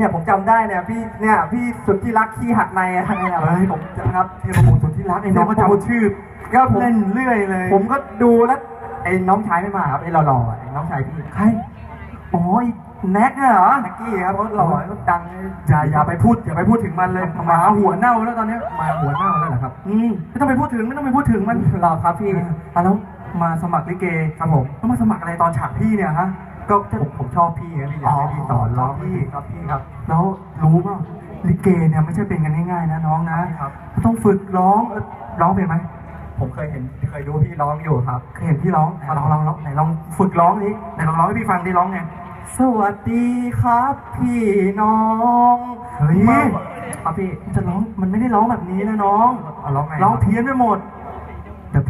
เนี่ยผมจำได้เนี่ยพี่เนี่ยพี่สุดที่รักขี้หักในอะไรเนี่ยเฮ้ยผมนะครับที่ระบุสุดที่รักไอ้น้องก็จำชื่อก็ผมเล่นเรื่อยเลย ผมก็ดูแล้วไอ้น้องชายไม่มาครับไอ้หล่อๆอะไอ้น้องชายพี่ใครอ๋อไอ้แน็กเนี่ยเหรอนักกี้ครับเขาหล่อเขาดังอย่าอย่าไปพูดอย่าไปพูดถึงมันเลยหมาหัวเน่าแล้วตอนเนี้ยมาหัวหน้าแล้วเหรอครับอืมไม่ต้องไปพูดถึงไม่ต้องไปพูดถึงมันหล่อครับพี่อะแล้วมาสมัครลิเกครับผมแล้วมาสมัครอะไรตอนฉากพี่เนี่ยฮะ ก็ผมผมชอบพี่นะพี่อยากให้พี่สอนร้องพี่พี่ครับพี่ครับ แล้วรู้ป่ะลิเกเนี่ยไม่ใช่เป็นกันง่ายๆนะน้องนะครับต้องฝึกร้องเอ่อร้องเป็นไหมผมเคยเห็นเคยดูพี่ร้องอยู่ครับเคยเห็นพี่ร้องอะลองลองลองไหนลองฝึกร้องดิไหนลองร้องให้พี่ฟังดิร้องไงสวัสดีครับ พี่น้องเฮ้ยมาครับพี่มันจะร้องมันไม่ได้ร้องแบบนี้นะน้องเอาร้องไงร้องเพี้ยนไปหมดเดี๋ยว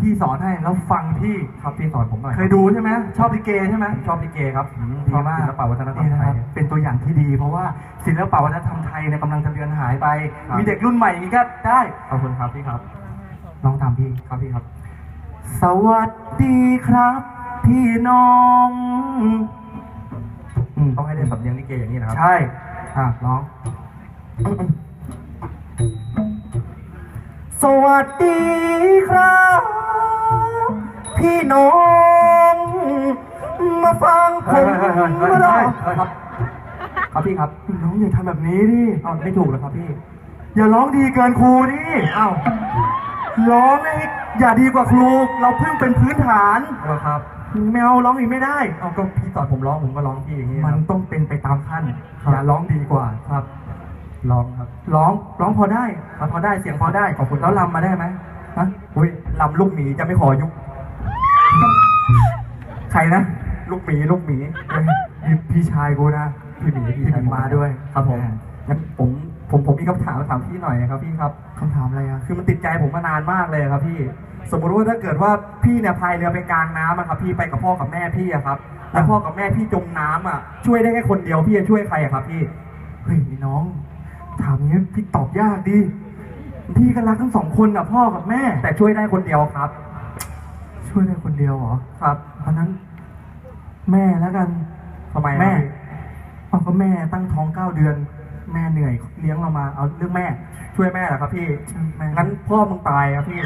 พี่สอนให้แล้วฟังพี่ ครับพี่สอนผมหน่อยเคยดูใช่ไหมชอบลิเกใช่ไหมผมชอบลิเกครับผมดีชอบมากศิลปะวัฒนธรรมนี่นะไทคยรับเป็นตัวอย่างที่ดี เพราะว่าศิลปะวัฒนธรรมไทยเนี่ยกำลังจะเลือนหายไปครับมีเด็กรุ่นใหม่อย่างนี้ก็ได้ขอบคุณครับพี่ครับลองตามพี่ครับพี่ครับ สวัสดีครับ พี่น้องอืมต้องให้ได้สำเนียงลิเกอย่างนี้นะครับ ใช่อะร้อง สวัสดีครับ พี่น้อง มาฟังผมเฮ้ยเฮ้ยเฮ้ยร้องเฮ้ยครับ ครับพี่ครับน้องอย่าทำแบบนี้ดิเอาไม่ถูกแล้วครับพี่ อย่าร้องดีเกินครูดิเอ้าร้องให้อย่าดีกว่าครู เราเพิ่งเป็นพื้นฐานเอาครับไม่เอาร้องอีกไม่ได้เอาก็พี่สอนผมร้องผมก็ร้องพี่อย่างนี้มันครับต้องเป็นไปตามขั้นครับอย่าร้องดีกว่าครับร้องครับร้องร้องพอได้ครับพอได้เสียงพอได้ขอบคุณแล้วลำมาได้ไหมฮะอุ้ยลำลูกหมีจะไม่ขอยุก ใครนะ ลูกหมีลูกหมีเฮ้ยนี่พี่ชายกูนะพี่หมีพี่หมีมาด้วยครับผมงั้นผมผมผมมีคำถามถามพี่หน่อยครับพี่ครับคำถามอะไรอะคือมันติดใจผมมานานมากเลยครับพี่ สมมติว่าถ้าเกิดว่าพี่เนี่ยพายเรือไปกลางน้ำอะครับ พี่ไปกับพ่อกับแม่พี่อะครับแล้วพ่อกับแม่พี่จมน้ำอะช่วยได้แค่คนเดียวพี่จะช่วยใครอะครับ พี่เฮ้ยน้อง ถามงี้พี่ตอบยากดิพี่ก็รักทั้งสองคนอะพ่อกับแม่ แต่ช่วยได้คนเดียวครับ ช่วยได้คนเดียวเหรอครับเพราะนั้น แม่แล้วกันทำไมอะแม่พี่เอาก็แม่ตั้งท้องเก้าเดือน แม่เหนื่อยเลี้ยงเรามา เอาเรื่องแม่ ช่วยแม่เหรอครับพี่แม่งั้นพ่อมึงตายครับพี่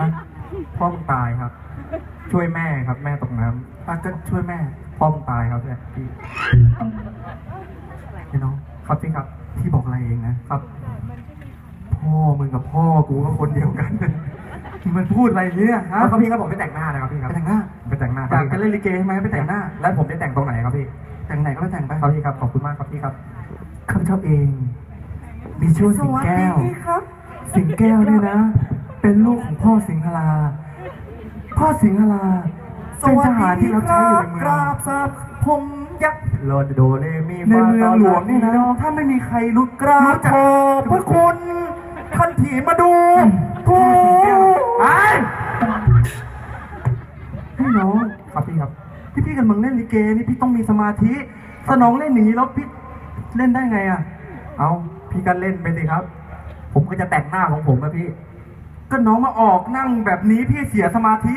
ฮะพ่อมึงตายครับ ช่วยแม่ครับ แม่ตกน้ำอะก็ช่วยแม่ พ่อมึงตายครับเนี่ยพี่ไอ้น้องครับพี่ครับพี่บอกอะไรเองนะครับ พ่อมึงกับพ่อกูก็คนเดียวกันมันพูดอะไรเนี่ยฮะแล้วก็พี่ก็บอกไปแต่งหน้านะครับพี่ครับไปแต่งหน้า ไปแต่งหน้าอยากจะเล่นลิเกใช่ไหมไปแต่งหน้า แล้วผมจะแต่งตรงไหนครับพี่แต่งไหนก็ไปแต่งไปครับพี่ครับขอบคุณมากครับพี่ครับ ข้าพเจ้าเอง มีชื่อว่าสิงแก้ว ครับ สิงแก้วเนี่ยนะ เป็นลูกของพ่อสิงหรา พ่อสิงหราเป็นทหารที่เราใช้อยู่ในเมืกอง ราบสับผมยักษ์โลดโดเรมีในฟาเมืองหลวงเนี่ยนะ ถ้าไม่มีใครรู้กราบขอบพระคุณท่านที่มาดู ให้น้อง ครับพี่ครับที่พี่กำลังเล่นลิเกนี่พี่ต้องมีสมาธิ ถ้าน้องเล่นอย่างนี้แล้วพี่เล่นได้ไงอะ เอาพี่ก็เล่นไปสิครับ ผมก็จะแต่งหน้าของผมนะพี่ ก็น้องมาออกนั่งแบบนี้พี่เสียสมาธิ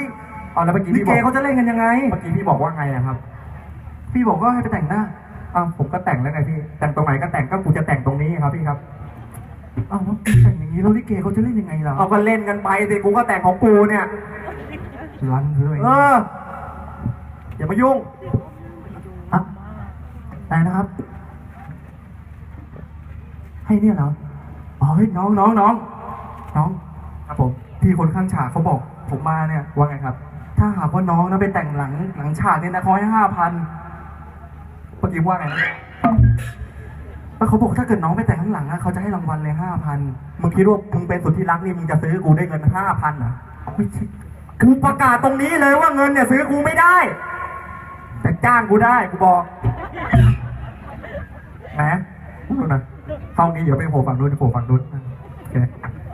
เอาแล้วเมื่อกี้ลิพี่บเกอก เขาจะเล่นกันยังไง เมื่อกี้พี่บอกว่าไงนะครับ พี่บอกว่าให้ไปแต่งหน้าอ้าวผมก็แต่งแล้วไงพี่ แต่งตรงไหนก็แต่งก็กูจะแต่งตรงนี้ครับพี่ครับ อ้าวแล้วพี่แต่งอย่างนี้แล้วลิเกเขาจะเล่นยังไงล่ะ เอาก็เล่นกันไปสิกูก็แต่งของกูเนี่ย รันเลยเออ อย่ามายุ่งอะอะไรนะครับ ให้เนี่ยเหรออ๋อเฮ้ยน้องน้องน้องน้อง ครับผมพี่คนข้างฉากเขาบอก ผมมาเนี่ยว่าไงครับ ถ้าหากว่าน้องนะไปแต่งหลังหลังฉากเนี่ยนะเขาให้ห้าพันเมื่อกี้ว่าไงนะแล้วเขาบอกถ้าเกิดน้องไปแต่งข้างหลังนะเขาจะให้รางวัลเลยห้าพันมึงคิดว่ามึงเป็นสุดที่รักนี่มึงจะซื้อกูได้เงินห้าพันเหรอไม่ใช่ กูประกาศตรงนี้เลยว่าเงินเนี่ยซื้อกูไม่ได้ แต่จ้างกูได้กูบอกนะพูดนะเข้านี้เดี๋ยวไปโผล่ฝั่งนู้นไปโผล่ฝั่งนู้นโอเค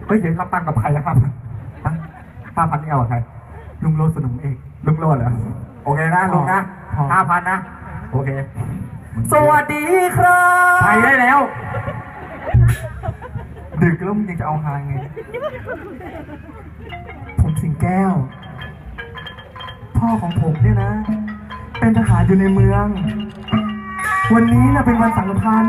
เฮ้ยเดี๋ยวรับตังค์กับใครอะครับห้าพันนี่เอากับใครลุงโลสนมเอกลุงโลดเหรอโอเคนะลุงนะพอห้าพันนะ โอเค สวัสดีครับไปได้แล้ว ดึกแล้วมึงยังจะเอาหาไง ผมสิงแก้ว พ่อของผมเนี่ยนะ เป็นทหารอยู่ในเมือง วันนี้นะเป็นวันสำคัญ